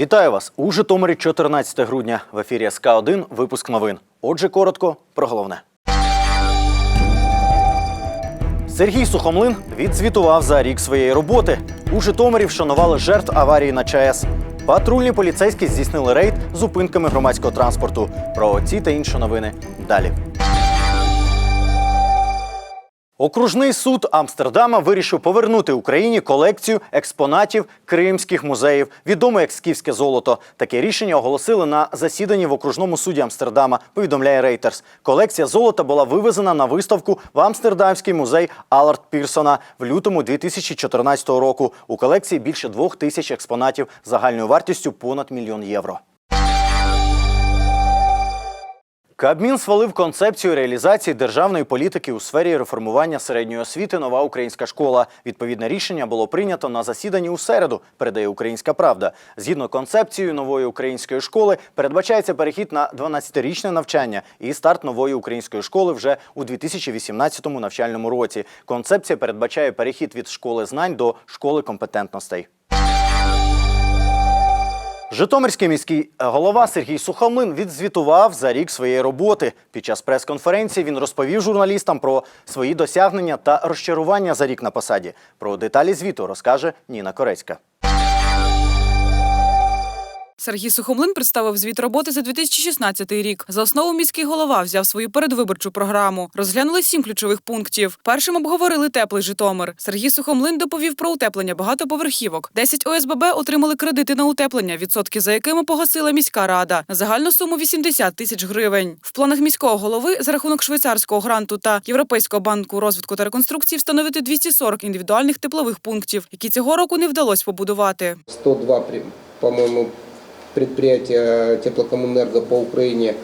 Вітаю вас у Житомирі 14 грудня. В ефірі СК 1 випуск новин. Отже, коротко про головне. Сергій Сухомлин відзвітував за рік своєї роботи. У Житомирі вшанували жертв аварії на ЧАЕС. Патрульні поліцейські здійснили рейд з зупинками громадського транспорту. Про ці та інші новини далі. Окружний суд Амстердама вирішив повернути Україні колекцію експонатів кримських музеїв, відомо як скіфське золото. Таке рішення оголосили на засіданні в окружному суді Амстердама. Повідомляє Reuters. Колекція золота була вивезена на виставку в Амстердамський музей Аларт Пірсона в лютому 2014 року. У колекції більше двох тисяч експонатів загальною вартістю понад мільйон євро. Кабмін схвалив концепцію реалізації державної політики у сфері реформування середньої освіти Нова українська школа. Відповідне рішення було прийнято на засіданні у середу. Передає Українська Правда. Згідно концепцією нової української школи, передбачається перехід на 12-річне навчання і старт нової української школи вже у 2018 навчальному році. Концепція передбачає перехід від школи знань до школи компетентностей. Житомирський міський голова Сергій Сухомлин відзвітував за рік своєї роботи. Під час прес-конференції він розповів журналістам про свої досягнення та розчарування за рік на посаді. Про деталі звіту розкаже Ніна Корецька. Сергій Сухомлин представив звіт роботи за 2016 рік. За основу міський голова взяв свою передвиборчу програму. Розглянули сім ключових пунктів. Першим обговорили теплий Житомир. Сергій Сухомлин доповів про утеплення багатоповерхівок. 10 ОСББ отримали кредити на утеплення, відсотки за якими погасила міська рада на загальну суму 80 тисяч гривень. В планах міського голови за рахунок швейцарського гранту та Європейського банку розвитку та реконструкції встановити 240 індивідуальних теплових пунктів, які цього року не вдалося побудувати. 102, при- по-моему, предприятия теплокоммунэнерго по Украине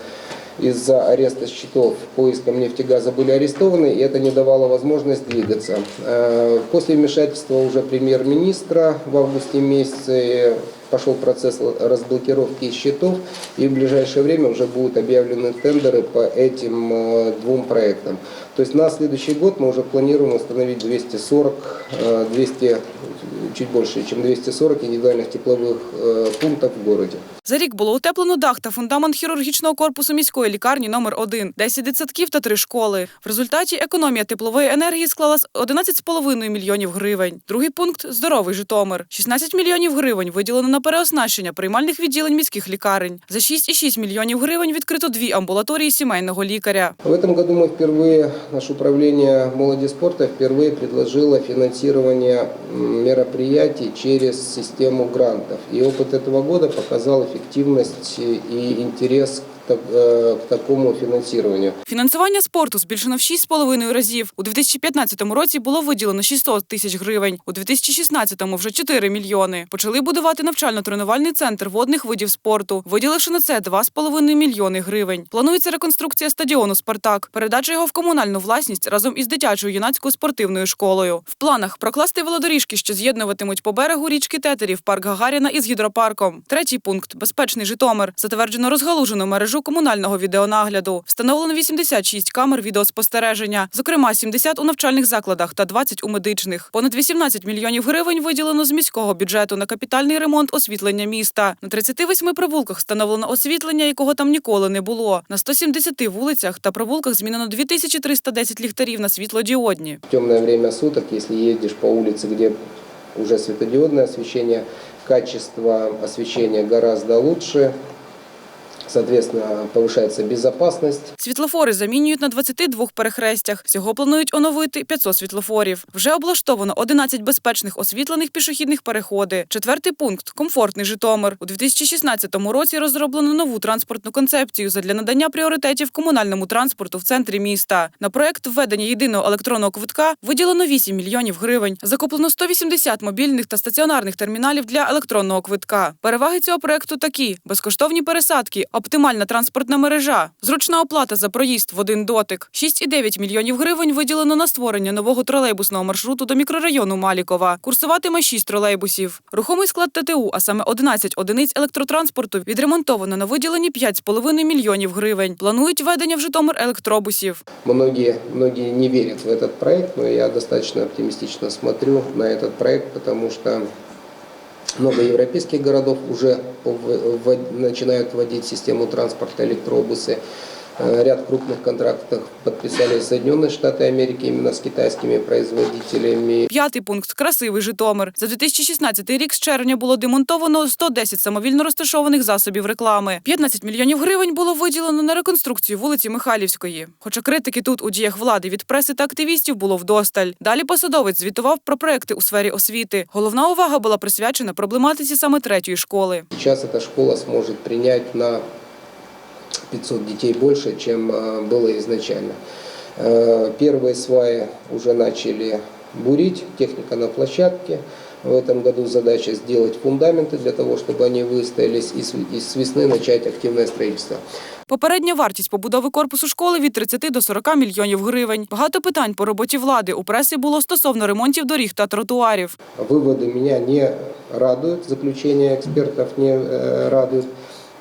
из-за ареста счетов поиском нефтегаза были арестованы, и это не давало возможность двигаться. Э, После вмешательства уже премьер-министра в августе месяце пошел процесс разблокировки счетов, и в ближайшее время уже будут объявлены тендеры по этим э, двум проектам. То есть на следующий год мы уже планируем установить 240, э, 200, чуть больше, чем 240 индивидуальных тепловых э, пунктов в городе. За рік було утеплено дах та фундамент хірургічного корпусу міської лікарні номер 1 10 дитсадків та 3 школи. В результаті економія теплової енергії склала з 11,5 мільйонів гривень. Другий пункт здоровий Житомир. 16 мільйонів гривень виділено на переоснащення приймальних відділень міських лікарень. За 6,6 мільйонів гривень відкрито дві амбулаторії сімейного лікаря. В этом году мы впервые, наше управление молоди и спорта впервые предложило финансирование м, мероприятий через систему грантов. И опыт этого года показал эффективность и интерес так- э, такому финансированию. Фінансування спорту збільшено в 6,5 разів. У 2015 році було виділено 600 тисяч гривень. У 2016 вже 4 мільйони. Почали будувати навчально-тренувальний центр водних видів спорту, виділивши на це 2,5 мільйони гривень. Планується реконструкція стадіону Спартак, передача його в комунальну власність разом із дитячою юнацькою спортивною школою. В планах прокласти велодоріжки, що з'єднуватимуть по берегу річки Тетерів, парк Гагаріна із гідропарком. Третій пункт безпечний Житомир. Затверджено розгалужену мережу комунального відеонагляду. Встановлено 86 камер відеоспостереження, зокрема 70 у навчальних закладах та 20 у медичних. Понад 18 мільйонів гривень виділено з міського бюджету на капітальний ремонт освітлення міста. На 38 провулках встановлено освітлення, якого там ніколи не було. На 170 вулицях та провулках змінено 2310 ліхтарів на світлодіодні. В темное время суток, если едешь по улице, где уже светодиодное освещение, качество освещения гораздо лучше, соответственно, повышается безопасность. Світлофори замінюють на 22 перехрестях. Всього планують оновити 500 світлофорів. Вже облаштовано 11 безпечних освітлених пішохідних переходи. Четвертий пункт комфортний Житомир. У 2016 році розроблено нову транспортну концепцію задля надання пріоритетів комунальному транспорту в центрі міста. На проект введення єдиного електронного квитка виділено 8 мільйонів гривень. Закуплено 180 мобільних та стаціонарних терміналів для електронного квитка. Переваги цього проекту такі: безкоштовні пересадки, оптимальна транспортна мережа, зручна оплата за проїзд в один дотик. 6,9 мільйонів гривень виділено на створення нового тролейбусного маршруту до мікрорайону Малікова. Курсуватиме 6 тролейбусів. Рухомий склад ТТУ, а саме 11 одиниць електротранспорту, відремонтовано на виділені 5,5 мільйонів гривень. Планують введення в Житомир електробусів. Многие, многие не верят в этот проект, но я достаточно оптимистично смотрю на этот проект, потому что Много европейских городов уже начинают вводить систему транспорта электробусы. Э, Ряд крупных контрактов подписали Соединенные Штаты Америки именно с китайскими производителями. П'ятий пункт красивий Житомир. За 2016 рік з червня було демонтовано 110 самовільно розташованих засобів реклами. 15 мільйонів гривень було виділено на реконструкцію вулиці Михайлівської. Хоча критики тут у діях влади від преси та активістів було вдосталь. Далі посадовець звітував про проекти у сфері освіти. Головна увага була присвячена проблематиці саме третьої школи. Сейчас эта школа сможет принять на 500 детей больше, чем э, было изначально. Э, Первые сваи уже начали бурить, техника на площадке. В этом году задача сделать фундаменты для того, чтобы они выстоялись и с и с весны начать активное строительство. Попередня вартість побудови корпусу школи від 30 до 40 мільйонів гривень. Багато питань по роботі влади у преси було стосовно ремонтів доріг та тротуарів. Выводы меня не радуют, заключения экспертов не э, радуют.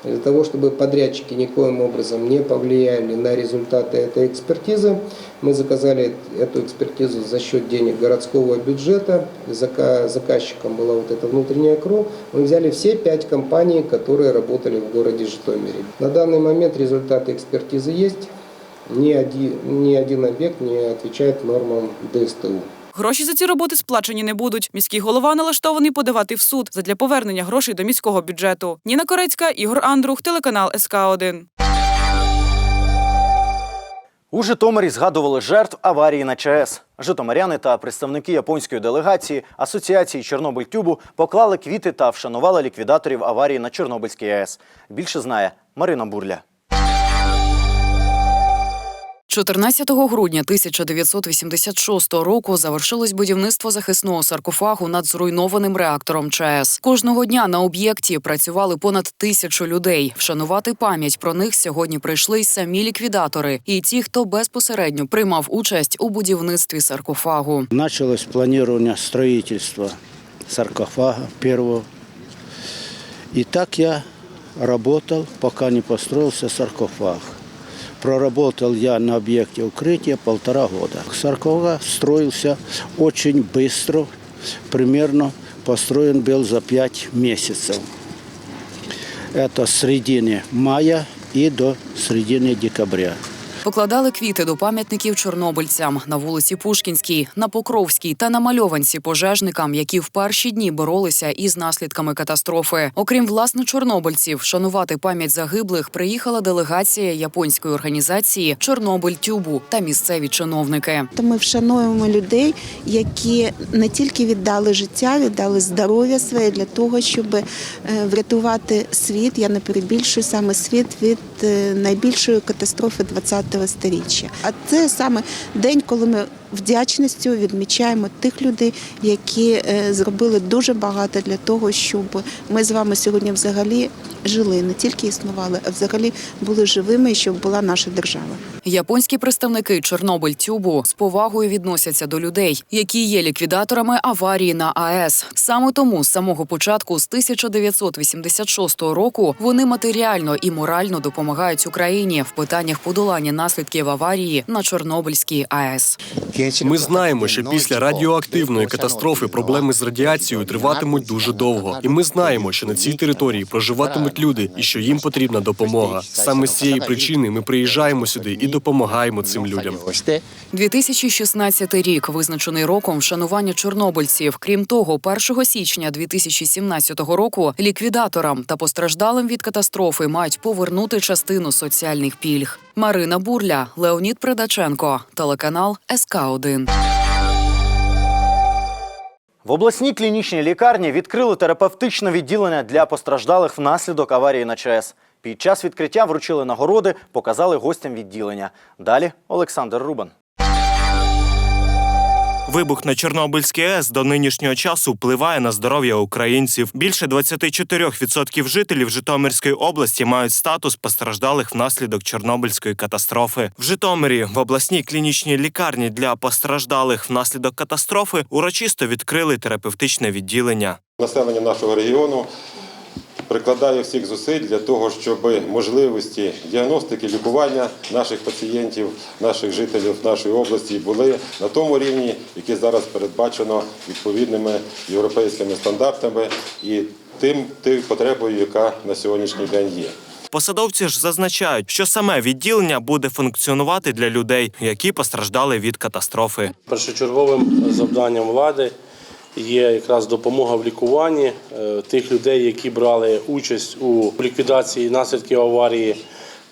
Для того, чтобы подрядчики никоим образом не повлияли на результаты этой экспертизы, мы заказали эту экспертизу за счет денег городского бюджета. Зака- Заказчиком была вот эта внутренняя КРО. Мы взяли все пять компаний, которые работали в городе Житомире. На данный момент результаты экспертизы есть. Ни один, ни один объект не отвечает нормам ДСТУ. Гроші за ці роботи сплачені не будуть. Міський голова налаштований подавати в суд задля повернення грошей до міського бюджету. Ніна Корецька, Ігор Андрух, телеканал СК 1 У Житомирі згадували жертв аварії на ЧАЕС. Житомиряни та представники японської делегації Асоціації Чорнобильтюбу поклали квіти та вшанували ліквідаторів аварії на Чорнобильській АЕС. Більше знає Марина Бурля. 14 грудня 1986 року завершилось будівництво захисного саркофагу над зруйнованим реактором ЧАЕС. Кожного дня на об'єкті працювали понад тисячу людей. Вшанувати пам'ять про них сьогодні прийшли й самі ліквідатори і ті, хто безпосередньо приймав участь у будівництві саркофагу. Началось планирование строительства саркофага первого. И так я работал, пока не построился саркофаг. Проработал я на объекте укрытия полтора года. Саркофаг строился очень быстро, примерно построен был за пять месяцев. Это с середины мая и до середины декабря. Покладали квіти до пам'ятників чорнобильцям на вулиці Пушкінській, на Покровській та на мальованці пожежникам, які в перші дні боролися із наслідками катастрофи. Окрім власне чорнобильців, шанувати пам'ять загиблих приїхала делегація японської організації Чорнобиль Тюбу та місцеві чиновники. Ми вшануємо людей, які не тільки віддали життя, віддали здоров'я своє для того, щоб е, врятувати світ. Я не перебільшую саме світ від е, найбільшої катастрофи ХХ століття. А це саме день, коли ми вдячністю відмічаємо тих людей, які е, зробили дуже багато для того, щоб ми з вами сьогодні взагалі жили, не тільки існували, а взагалі були живими, і щоб була наша держава. Японські представники Чорнобиль Тюбу з повагою відносяться до людей, які є ліквідаторами аварії на АЕС. Саме тому з самого початку, з 1986 року, вони матеріально і морально допомагають Україні в питаннях подолання наслідків аварії на Чорнобильській АЕС. Ми знаємо, що після радіоактивної катастрофи проблеми з радіацією триватимуть дуже довго, і ми знаємо, що на цій території проживатимуть люди і що їм потрібна допомога. Саме з цієї причини ми приїжджаємо сюди і допомагаємо цим людям. 2016 рік визначений роком вшанування чорнобильців. Крім того, 1 січня 2017 року ліквідаторам та постраждалим від катастрофи мають повернути частину соціальних пільг. Марина Бурля, Леонід Придаченко, телеканал СК 1 В обласній клінічній лікарні відкрили терапевтичне відділення для постраждалих внаслідок аварії на ЧАЕС. Під час відкриття вручили нагороди, показали гостям відділення. Далі Олександр Рубан. Вибух на Чорнобильській АЕС до нинішнього часу впливає на здоров'я українців. Більше 24% жителів Житомирської області мають статус постраждалих внаслідок Чорнобильської катастрофи. В Житомирі в обласній клінічній лікарні для постраждалих внаслідок катастрофи урочисто відкрили терапевтичне відділення. Населення нашого регіону прикладає всіх зусиль для того, щоб можливості діагностики, лікування наших пацієнтів, наших жителів нашої області були на тому рівні, який зараз передбачено відповідними європейськими стандартами і тим тим потребою, яка на сьогоднішній день є. Посадовці ж зазначають, що саме відділення буде функціонувати для людей, які постраждали від катастрофи. Першочерговим завданням влади є якраз допомога в лікуванні е, тих людей, які брали участь у ліквідації наслідків аварії,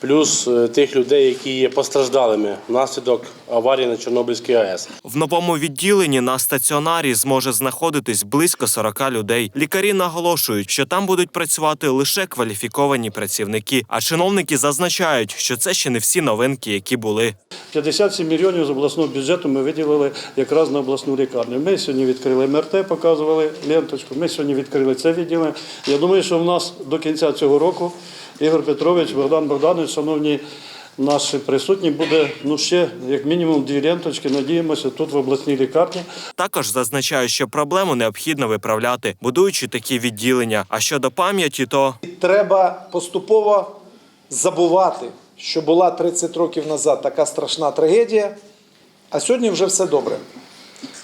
плюс е, тих людей, які є постраждалими внаслідок аварії на Чорнобильській АЕС. В новому відділенні на стаціонарі зможе знаходитись близько 40 людей. Лікарі наголошують, що там будуть працювати лише кваліфіковані працівники. А чиновники зазначають, що це ще не всі новинки, які були. 57 мільйонів з обласного бюджету ми виділили якраз на обласну лікарню. Ми сьогодні відкрили МРТ, показували ленточку. Ми сьогодні відкрили це відділення. Я думаю, що в нас до кінця цього року Ігор Петрович, Богдан Богданович, шановні наші присутні, буде ну ще як мінімум дві ленточки. Надіємося тут в обласній лікарні. Також зазначають, що проблему необхідно виправляти, будуючи такі відділення. А щодо пам'яті, то Треба поступово забувати, що була 30 років назад така страшна трагедія, а сьогодні вже все добре.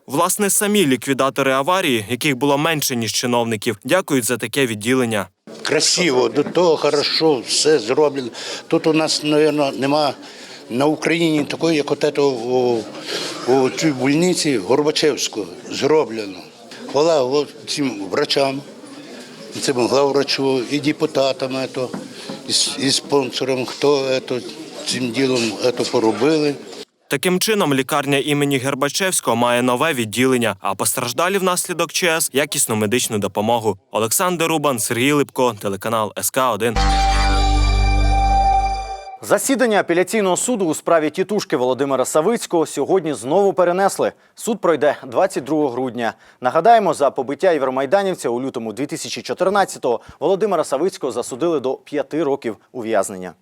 власне самі ліквідатори аварії, яких було менше ніж чиновників, дякують за таке відділення. Красиво, до того хорошо, все зроблено. Тут у нас, мабуть, нема на Україні такої, як от у, у цій больниці Горбачевського зроблено. Хвала цим врачам, цим главврачу і депутатам, і, спонсорам, хто цим ділом поробили. Таким чином, лікарня імені Гербачевського має нове відділення, а постраждалі внаслідок ЧС якісну медичну допомогу. Олександр Рубан, Сергій Липко, телеканал СК 1 Засідання апеляційного суду у справі тітушки Володимира Савицького сьогодні знову перенесли. Суд пройде 22 грудня. Нагадаємо, за побиття євромайданівця у лютому 2014-го Володимира Савицького засудили до 5 років ув'язнення.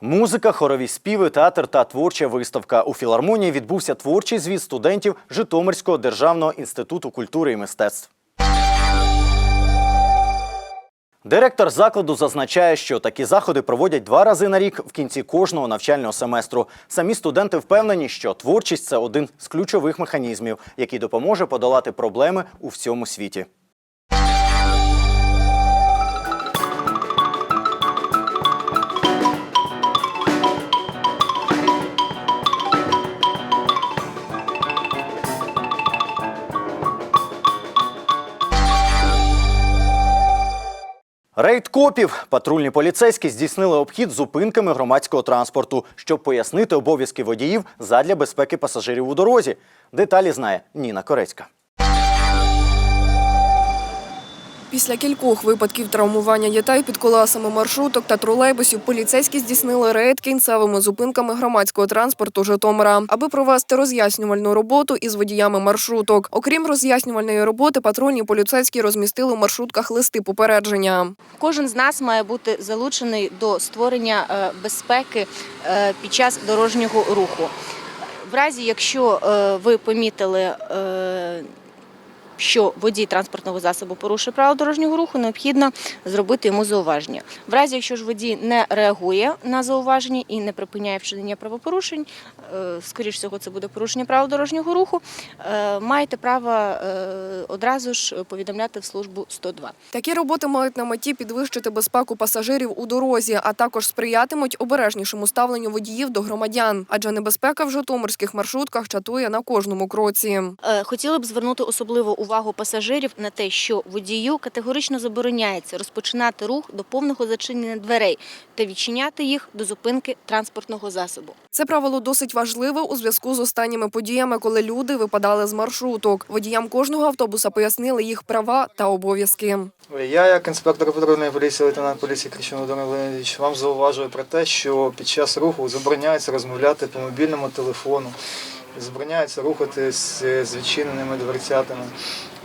Музика, хорові співи, театр та творча виставка. У філармонії відбувся творчий звіт студентів Житомирського державного інституту культури і мистецтв. Директор закладу зазначає, що такі заходи проводять два рази на рік в кінці кожного навчального семестру. Самі студенти впевнені, що творчість це один з ключових механізмів, який допоможе подолати проблеми у всьому світі. Рейд копів патрульні поліцейські здійснили обхід зупинками громадського транспорту, щоб пояснити обов'язки водіїв задля безпеки пасажирів у дорозі. Деталі знає Ніна Корецька. Після кількох випадків травмування дітей під колесами маршруток та тролейбусів поліцейські здійснили рейд кінцевими зупинками громадського транспорту Житомира, аби провести роз'яснювальну роботу із водіями маршруток. Окрім роз'яснювальної роботи, патрульні поліцейські розмістили у маршрутках листи попередження. Кожен з нас має бути залучений до створення е, безпеки е, під час дорожнього руху. В разі, якщо е, ви помітили, що водій транспортного засобу порушує правила дорожнього руху, необхідно зробити йому зауваження. В разі, якщо ж водій не реагує на зауваження і не припиняє вчинення правопорушень, е, скоріш всього, це буде порушення правил дорожнього руху, е, маєте право е, одразу ж повідомляти в службу 102. Такі роботи мають на меті підвищити безпеку пасажирів у дорозі, а також сприятимуть обережнішому ставленню водіїв до громадян, адже небезпека в житомирських маршрутках чатує на кожному кроці. Хотіли б звернути особливу увагу пасажирів на те, що водію категорично забороняється розпочинати рух до повного зачинення дверей та відчиняти їх до зупинки транспортного засобу. Це правило досить важливе у зв'язку з останніми подіями, коли люди випадали з маршруток. Водіям кожного автобуса пояснили їх права та обов'язки. Я, як інспектор патрульної поліції, лейтенант поліції Кричун Володимир Леонідович, вам зауважую про те, що під час руху забороняється розмовляти по мобільному телефону Забороняється рухатись е, з відчиненими дверцятами.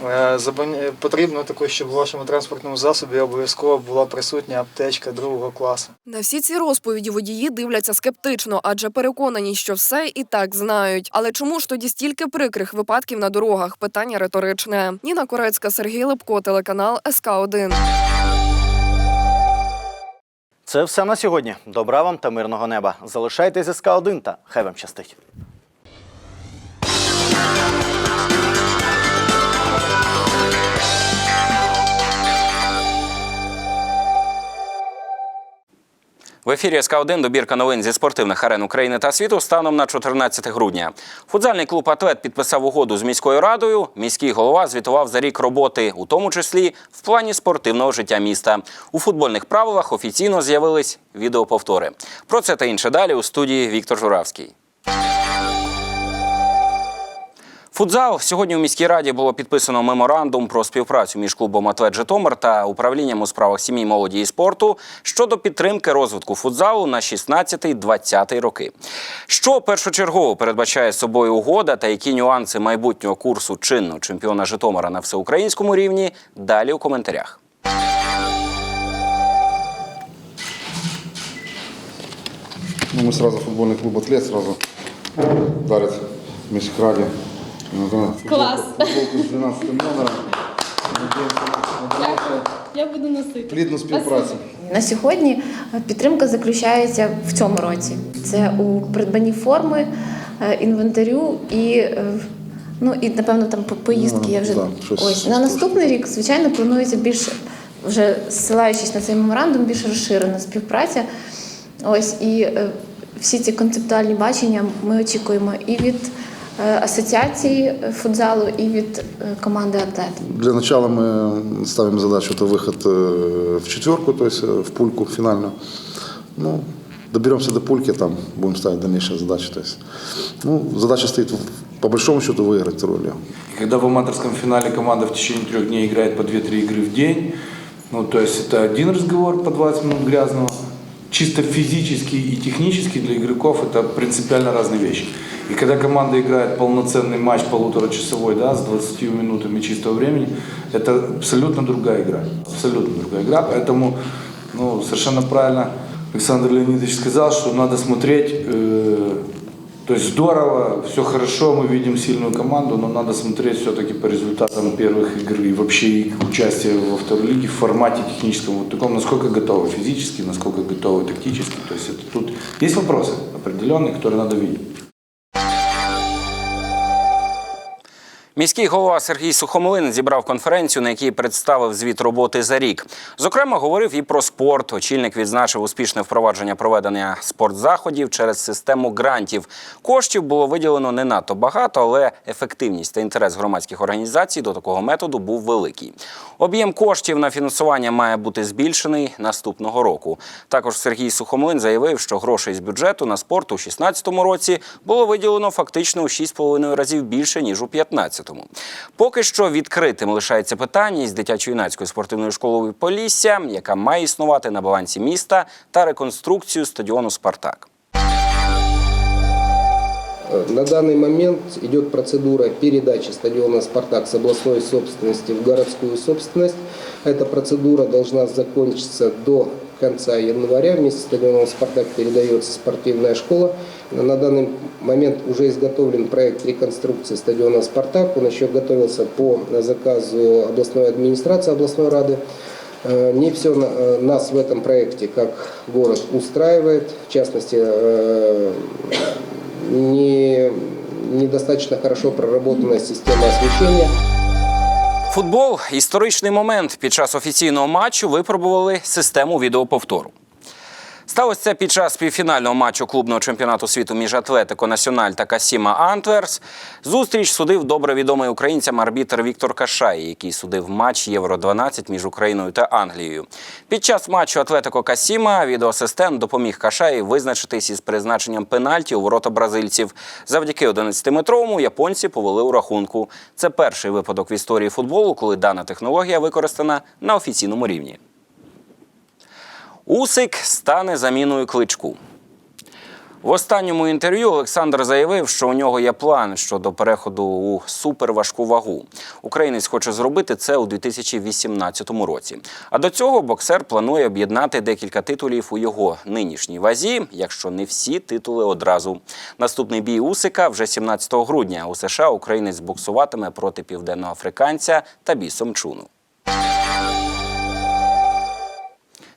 Е, Потрібно також, щоб в вашому транспортному засобі обов'язково була присутня аптечка другого класу. На всі ці розповіді водії дивляться скептично, адже переконані, що все і так знають. Але чому ж тоді стільки прикрих випадків на дорогах? Питання риторичне. Ніна Корецька, Сергій Лепко, телеканал СК 1 Це все на сьогодні. Добра вам та мирного неба. Залишайтесь СК 1 та хай вам щастить. В ефірі СК 1 добірка новин зі спортивних арен України та світу станом на 14 грудня. Футзальний клуб Атлет підписав угоду з міською радою. Міський голова звітував за рік роботи, у тому числі в плані спортивного життя міста. У футбольних правилах офіційно з'явились відеоповтори. Про це та інше далі у студії Віктор Журавський. Футзал сьогодні у міській раді було підписано меморандум про співпрацю між клубом Атлет Житомир та управлінням у справах сім'ї, молоді і спорту щодо підтримки розвитку футзалу на 16-20 роки. Що першочергово передбачає собою угода та які нюанси майбутнього курсу чинного чемпіона Житомира на всеукраїнському рівні? Далі у коментарях. Ну, мы сразу футбольный клуб «Атлет» сразу дарят в міськраді. Клас. Футболку з 12 номером. Я буду носити. Плідну співпрацю. На сьогодні е, підтримка заключається в цьому році. Це у придбанні форми, е, інвентарю і, е, ну, і напевно там по- поїздки. Я вже да, щось- ось на наступний рік, звичайно, планується більш вже ссилаючись на цей меморандум, більш розширена співпраця. Ось і е, всі ці концептуальні бачення ми очікуємо і від асоціації футзалу, і від е, команди Атлет. Для начала мы ставим задачу это выход э, в четверку, то есть э, в пульку финальную. Ну, доберемся до пульки, там будем ставить дальнейшие задачи. То есть, ну, задача стоит в- по большому счету выиграть вторую лигу. Когда в аматорском финале команда в течение трех дней играет по 2-3 игры в день, ну, то есть это один разговор по 20 минут грязного, чисто физически и технически для игроков это принципиально разные вещи. И когда команда играет полноценный матч полуторачасовой, да, с 20 минутами чистого времени, это абсолютно другая игра. Абсолютно другая игра. Поэтому ну, совершенно правильно Александр Леонидович сказал, что надо смотреть э, то есть здорово, все хорошо, мы видим сильную команду, но надо смотреть все-таки по результатам первых игр и вообще их участия во второй лиге в формате техническом, вот таком, насколько готовы физически, насколько готовы тактически. То есть это тут есть вопросы определенные, которые надо видеть. Міський голова Сергій Сухомлин зібрав конференцію, на якій представив звіт роботи за рік. Зокрема, говорив і про спорт. Очільник відзначив успішне впровадження проведення спортзаходів через систему грантів. Коштів було виділено не надто багато, але ефективність та інтерес громадських організацій до такого методу був великий. Об'єм коштів на фінансування має бути збільшений наступного року. Також Сергій Сухомлин заявив, що грошей з бюджету на спорт у 2016 році було виділено фактично у 6,5 разів більше ніж у 2015. Поки що відкритим лишається питання із дитячо-юнацькою спортивною школою Полісся, яка має існувати на балансі міста, та реконструкцію стадіону Спартак. На данный момент идет процедура передачи стадиона «Спартак» с областной собственности в городскую собственность. Эта процедура должна закончиться до конца января. Вместе с стадионом «Спартак» передается спортивная школа. На данный момент уже изготовлен проект реконструкции стадиона «Спартак». Он еще готовился по заказу областной администрации областной рады. Э, Не все нас в этом проекте как город устраивает. В частности, э, не, недостаточно хорошо проработанная система освещения. Футбол історичний момент. Під час офіційного матчу випробували систему відеоповтору. Сталося це під час півфінального матчу клубного чемпіонату світу між Атлетико Національ та Касіма Антверс. Зустріч судив добре відомий українцям арбітр Віктор Кашай, який судив матч Євро 12 між Україною та Англією. Під час матчу Атлетико Касіма відеоасистент допоміг Кашаї визначитись із призначенням пенальті у ворота бразильців. Завдяки 11-метровому японці повели у рахунку. Це перший випадок в історії футболу, коли дана технологія використана на офіційному рівні. Усик стане заміною кличку. В останньому інтерв'ю Олександр заявив, що у нього є план щодо переходу у суперважку вагу. Українець хоче зробити це у 2018 році. А до цього боксер планує об'єднати декілька титулів у його нинішній вазі, якщо не всі титули одразу. Наступний бій Усика вже 17 грудня. У США українець боксуватиме проти південноафриканця Табі Сомчуну.